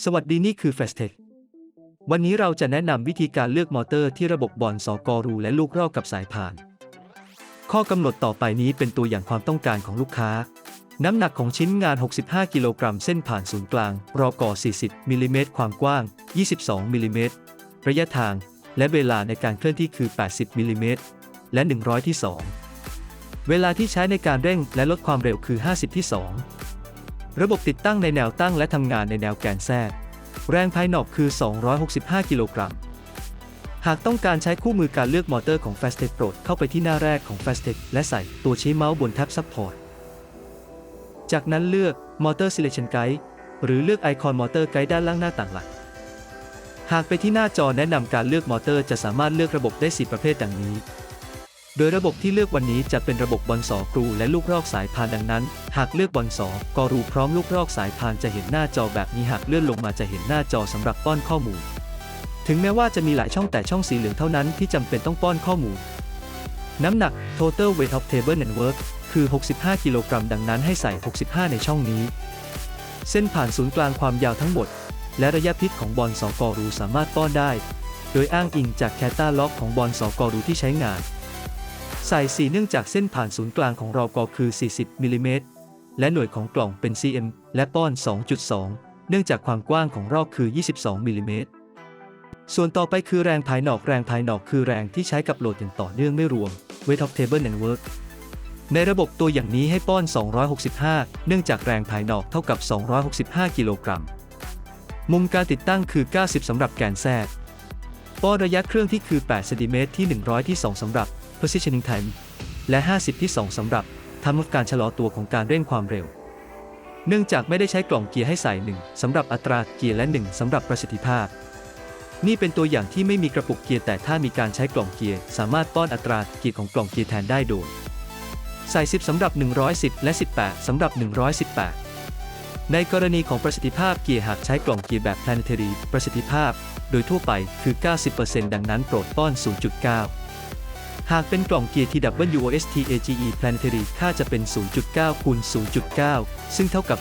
สวัสดีนี่คือ f a s t e c h วันนี้เราจะแนะนำวิธีการเลือกมอเตอร์ที่ระบบบอลสกอรูและลูกรอกกับสายพาน ข้อกำหนดต่อไปนี้เป็นตัวอย่างความต้องการของลูกค้า น้ำหนักของชิ้นงาน 65 กิโลกรัม เส้นผ่านศูนย์กลาง รอกอ40 มิลลิเมตร ความกว้าง 22 มิลลิเมตร ระยะทาง และเวลาในการเคลื่อนที่คือ 80 มิลลิเมตร และ 100 ที่ 2 เวลาที่ใช้ในการเร่งและลดความเร็วคือ 50 ที่ 2 ระบบติดตั้งในแนวตั้งและทำงานในแนวแกนแทรกแรงภายนอกคือ 265 กิโลกรัม หากต้องการใช้คู่มือการเลือกมอเตอร์ของ Fastec โปรด เข้าไปที่หน้าแรกของ Fastec และใส่ตัวชี้เมาส์บนแท็บ Support จากนั้นเลือก Motor Selection Guide หรือเลือกไอคอน Motor Guide ด้านล่างหน้าต่างหลัก หากไปที่หน้าจอแนะนำการเลือกมอเตอร์จะสามารถเลือกระบบได้ 4 ประเภทดังนี้ โดยระบบที่เลือกวันนี้จะเป็นระบบบอลสอกรูและลูกรอกสายพานดังนั้น หากเลือกบอลสอกรูพร้อมลูกรอกสายพานจะเห็นหน้าจอแบบนี้หากเลื่อนลงมาจะเห็นหน้าจอสำหรับป้อนข้อมูล ถึงแม้ว่าจะมีหลายช่องแต่ช่องสีเหลืองเท่านั้นที่จำเป็นต้องป้อนข้อมูล น้ำหนัก total weight of table and work คือ 65 กิโลกรัมดังนั้นให้ใส่ 65 ในช่องนี้ เส้นผ่านศูนย์กลางความยาวทั้งหมด และระยะพิษของบอลสอกรูสามารถป้อนได้ โดยอ้างอิงจากแคตตาล็อกของบอลสอกรูที่ใช้งาน ใส่4เนื่องจากเส้นผ่านศูนย์กลางของเรากอคือ 40มิลลิเมตรและหน่วยของกล่องเป็น cm และป้อน 2.2 เนื่องจากความกว้างของรอกคือ 22มิลลิเมตรส่วนต่อไปคือแรงภายนอกแรงภายนอกคือแรงที่ใช้กับโหลดอย่างต่อเนื่องไม่รวม weight of table and work ในระบบตัวอย่างนี้ให้ป้อน 265 เนื่องจากแรงภายนอกเท่ากับ 265 กิโลกรัม มุมการติดตั้งคือ 90 สำหรับแกนแทรกป้อนระยะเครื่องที่คือ8เซนติเมตรที่ 100 ที่ 2สำหรับ positioning time และ 50 ที่ 2สำหรับทำลดการชะลอตัวของการเร่งความเร็ว เนื่องจากไม่ได้ใช้กล่องเกียร์ให้ใส่1สำหรับอัตราเกียร์และ 1สำหรับประสิทธิภาพ นี่เป็นตัวอย่างที่ไม่มีกระปุกเกียร์แต่ถ้ามีการใช้กล่องเกียร์สามารถป้อนอัตราเกียร์ของกล่องเกียร์แทนได้โดยใส่ 10สำหรับ 110 และ 18สำหรับ 118 ในกรณีของประสิทธิภาพเกียร์หากใช้กล่องเกียร์แบบ planetary ประสิทธิภาพ โดยทั่วไปคือ 90%ดังนั้นโปรดป้อน 0.9 หากเป็นกล่องเกียร์ TWOSTAGE planetary ค่าจะเป็น 0.9 คูณ 0.9 ซึ่งเท่ากับ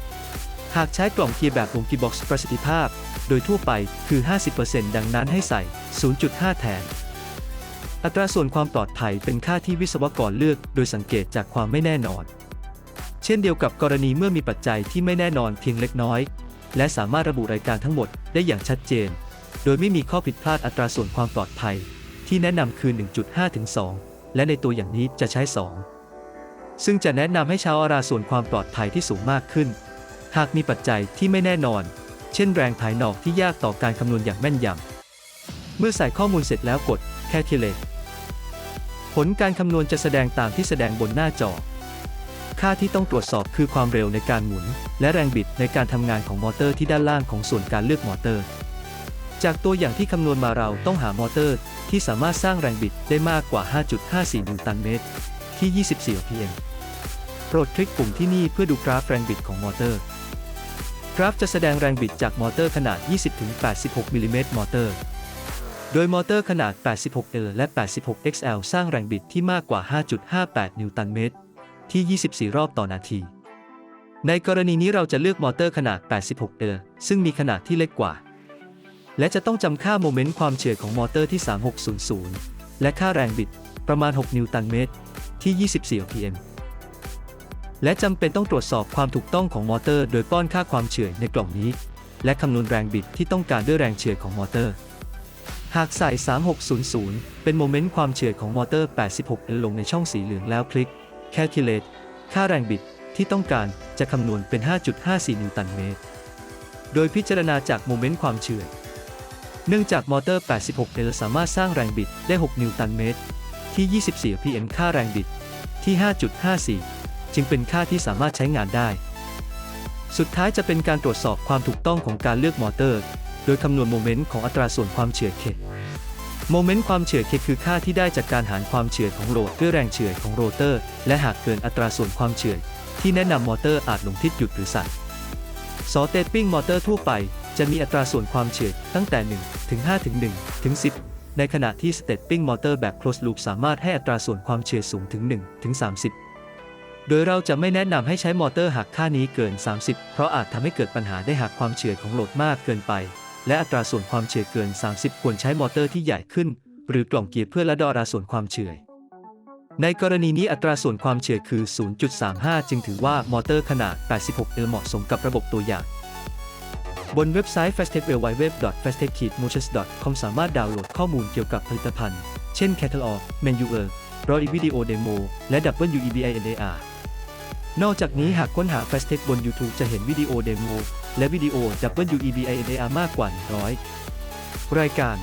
0.81 หากใช้กล่องเกียร์แบบวงกีบ็อกซ์ประสิทธิภาพ โดยทั่วไปคือ 50%ดังนั้นให้ใส่ 0.5 แทน อัตราส่วนความปลอดภัยเป็นค่าที่วิศวกรเลือก โดยสังเกตจากความไม่แน่นอน เช่นเดียวกับกรณีเมื่อมีปัจจัยที่ไม่แน่นอนเพียงเล็กน้อย และสามารถระบุรายการทั้งหมดได้อย่างชัดเจน โดยไม่มีข้อผิดพลาดอัตราส่วนความปลอดภัย ที่แนะนำคือ 1.5 ถึง 2 และในตัวอย่างนี้จะใช้ 2 ซึ่งจะแนะนำให้ใช้อัตราส่วนความปลอดภัยที่สูงมากขึ้น หากมีปัจจัยที่ไม่แน่นอน เช่นแรงภายนอกที่ยากต่อการคำนวณอย่างแม่นยำ เมื่อใส่ข้อมูลเสร็จแล้วกด Calculate ผลการคำนวณจะแสดงตามที่แสดงบนหน้าจอ ค่าที่ต้องตรวจสอบคือความเร็วในการหมุน และแรงบิดในการทำงานของมอเตอร์ที่ด้านล่างของส่วนการเลือกมอเตอร์ จากตัวอย่างที่คำนวณมาเราต้องหามอเตอร์ ที่สามารถสร้างแรงบิดได้มากกว่า 5.54 นิวตันเมตร ที่ 24 rpm โปรดคลิกปุ่มที่นี่เพื่อดูกราฟแรงบิดของมอเตอร์ กราฟจะแสดงแรงบิดจากมอเตอร์ขนาด 20-86 มิลลิเมตรมอเตอร์ โดยมอเตอร์ขนาด 86L และ 86XL สร้างแรงบิดที่มากกว่า 5.58 นิวตันเมตร ที่ 24 รอบต่อนาทีในกรณีนี้เราจะเลือกมอเตอร์ขนาด 86L ซึ่งมีขนาดที่เล็กกว่า และจะต้องจำค่าโมเมนต์ความเฉื่อยของมอเตอร์ที่ 3600 และค่าแรงบิดประมาณ 6 นิวตันเมตร ที่ 24 rpm และจำเป็นต้องตรวจสอบความถูกต้องของมอเตอร์ โดยป้อนค่าความเฉื่อยในกล่องนี้ และคำนวณแรงบิดที่ต้องการด้วยแรงเฉื่อยของมอเตอร์ หากใส่ 3600 เป็นโมเมนต์ความเฉื่อยของมอเตอร์ 86 ลงในช่องสีเหลืองแล้วคลิก Calculate ค่าแรงบิดที่ต้องการจะคำนวณเป็น 5.54 นิวตันเมตร โดยพิจารณาจากโมเมนต์ความเฉื่อย เนื่องจากมอเตอร์ 86 L สามารถสร้างแรงบิดได้ 6 นิวตันเมตร ที่ 24 pm ค่าแรงบิดที่ 5.54 จึงเป็นค่าที่สามารถใช้งานได้ สุดท้ายจะเป็นการตรวจสอบความถูกต้องของการเลือกมอเตอร์ โดยคำนวณโมเมนต์ของอัตราส่วนความเฉื่อยเคโมเมนต์ความเฉื่อยเคคือค่าที่ได้จากการหารความเฉื่อยของโหลดด้วยแรงเฉื่อยของโรเตอร์ และหากเกินอัตราส่วนความเฉื่อยที่แนะนำมอเตอร์อาจลงทิศหยุดหรือสั่นซอเตปปิ้งมอเตอร์ทั่วไป จะมีอัตราส่วนความเฉื่อยตั้งแต่ 1 ถึง 5 ถึง 1 ถึง 10 ในขณะที่สเตปปิ้งมอเตอร์แบบ closed loop สามารถให้อัตราส่วนความเฉื่อยสูงถึง 1 ถึง 30 โดยเราจะไม่แนะนำให้ใช้มอเตอร์หากค่านี้เกิน 30 เพราะอาจทำให้เกิดปัญหาได้หากความเฉื่อยของโหลดมากเกินไป และอัตราส่วนความเฉื่อยเกิน 30 ควรใช้มอเตอร์ที่ใหญ่ขึ้น หรือกล่องเกียร์เพื่อลดอัตราส่วนความเฉื่อยในกรณีนี้อัตราส่วนความเฉื่อยคือ 0.35 จึงถือว่ามอเตอร์ขนาด 86 L เหมาะสมกับระบบตัวอย่าง บนเว็บไซต์ Fastech www.fastech-motors.com สามารถดาวน์โหลดข้อมูลเกี่ยวกับผลิตภัณฑ์ เช่น Catalog Manual รอยวิดีโอเดโมและ WEBINDR นอกจากนี้หากค้นหา Fastech บน YouTube จะเห็นวิดีโอเดโมและวิดีโอ WEBINDR มากกว่า 100 รายการ